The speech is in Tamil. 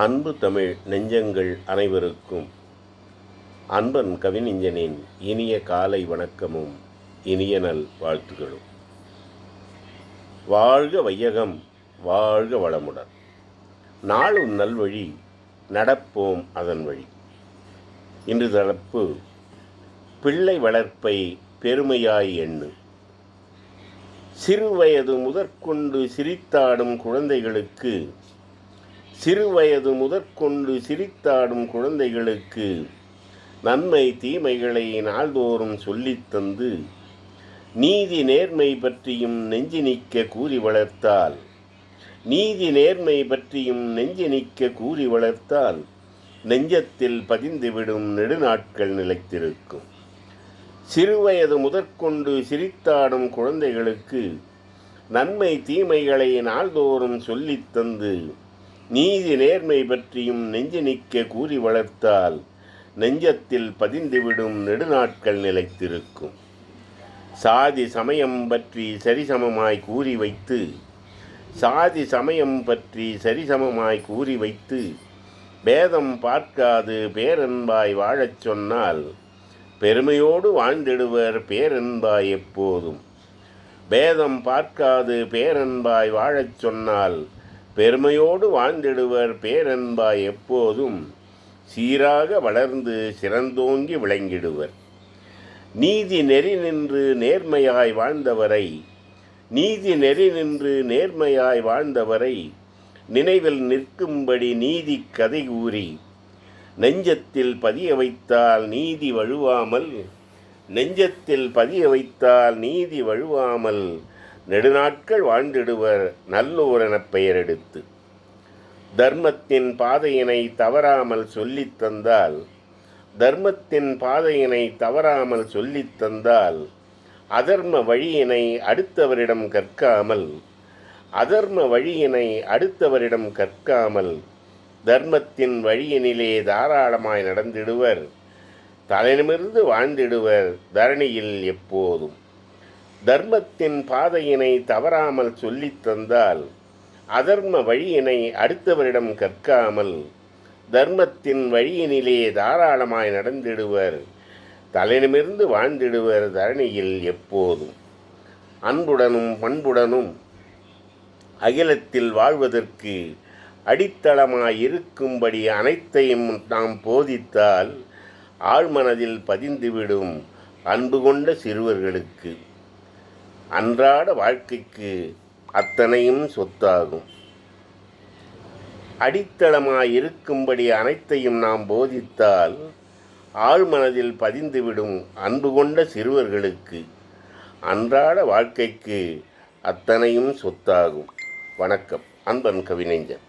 அன்பு தமிழ் நெஞ்சங்கள் அனைவருக்கும். அன்பன் கவிநெஞ்சனின் இனிய காலை வணக்கமும் இனிய நல் வாழ்த்துகளும். வாழ்க வையகம் வாழ்க வளமுடன். நாளும் நல்வழி நடப்போம் அதன் வழி. இன்று தரப்பு பிள்ளை வளர்ப்பை பெருமையாய் எண்ணு. சிறுவயது முதற்கொண்டு சிரித்தாடும் குழந்தைகளுக்கு சிறுவயது முதற்கொண்டு சிரித்தாடும் குழந்தைகளுக்கு நன்மை தீமைகளை நாள்தோறும் சொல்லித்தந்து நீதி நேர்மை பற்றியும் நெஞ்சு நிற்க கூறி வளர்த்தால் நீதி நேர்மை பற்றியும் நெஞ்சு நிற்க கூறி வளர்த்தால் நெஞ்சத்தில் பதிந்துவிடும் நெடுநாட்கள் நிலைத்திருக்கும். சிறுவயது முதற்கொண்டு சிரித்தாடும் குழந்தைகளுக்கு நன்மை தீமைகளை நாள்தோறும் சொல்லித் தந்து நீதி நேர்மை பற்றியும் நெஞ்சு நிற்க கூறி வளர்த்தால் நெஞ்சத்தில் பதிந்துவிடும் நெடுநாட்கள் நிலைத்திருக்கும். சாதி சமயம் பற்றி சரிசமமாய் கூறி வைத்து சாதி சமயம் பற்றி சரிசமமாய் கூறி வைத்து பேதம் பார்க்காது பேரன்பாய் வாழச் சொன்னால் பெருமையோடு வாழ்ந்திடுவர் பேரன்பாய் எப்போதும். பேதம் பார்க்காது பேரன்பாய் வாழச் சொன்னால் பெருமையோடு வாழ்ந்திடுவர் பேரன்பாய் எப்போதும். சீராக வளர்ந்து சிறந்தோங்கி விளங்கிடுவர். நீதி நெறி நின்று நேர்மையாய் வாழ்ந்தவரை நீதி நெறி நின்று நேர்மையாய் வாழ்ந்தவரை நினைவில் நிற்கும்படி நீதி கதை கூறி நெஞ்சத்தில் பதிய வைத்தால் நீதி வழுவாமல் நெஞ்சத்தில் பதிய வைத்தால் நீதி வழுவாமல் நெடுநாட்கள் வாழ்ந்திடுவர் நல்லோரெனப் பெயரெடுத்து. தர்மத்தின் பாதையினை தவறாமல் சொல்லித் தந்தால் தர்மத்தின் பாதையினை தவறாமல் சொல்லித் தந்தால் அதர்ம வழியினை அடுத்தவரிடம் கற்காமல் அதர்ம வழியினை அடுத்தவரிடம் கற்காமல் தர்மத்தின் வழியினிலே தாராளமாய் நடந்திடுவர் தலைநிமிர்ந்து வாழ்ந்திடுவர் தரணியில் எப்போதும். தர்மத்தின் பாதையினை தவறாமல் சொல்லித் தந்தால் அதர்ம வழியினை அடுத்தவரிடம் கற்காமல் தர்மத்தின் வழியினிலே தாராளமாய் நடந்திடுவர் தலையிடமிருந்து வாழ்ந்திடுவர் தரணியில் எப்போதும். அன்புடனும் பண்புடனும் அகிலத்தில் வாழ்வதற்கு அடித்தளமாய் இருக்கும்படி அனைத்தையும் நாம் போதித்தால் ஆழ்மனதில் பதிந்துவிடும் அன்பு கொண்ட சிறுவர்களுக்கு. அன்றாட வாழ்க்கைக்கு அத்தனையும் சொத்தாகும். அடித்தளமாய் இருக்கும்படி அனைத்தையும் நாம் போதித்தால் ஆழ்மனதில் பதிந்துவிடும் அன்பு கொண்ட சிறுவர்களுக்கு அன்றாட வாழ்க்கைக்கு அத்தனையும் சொத்தாகும். வணக்கம். அன்பன் கவிஞன்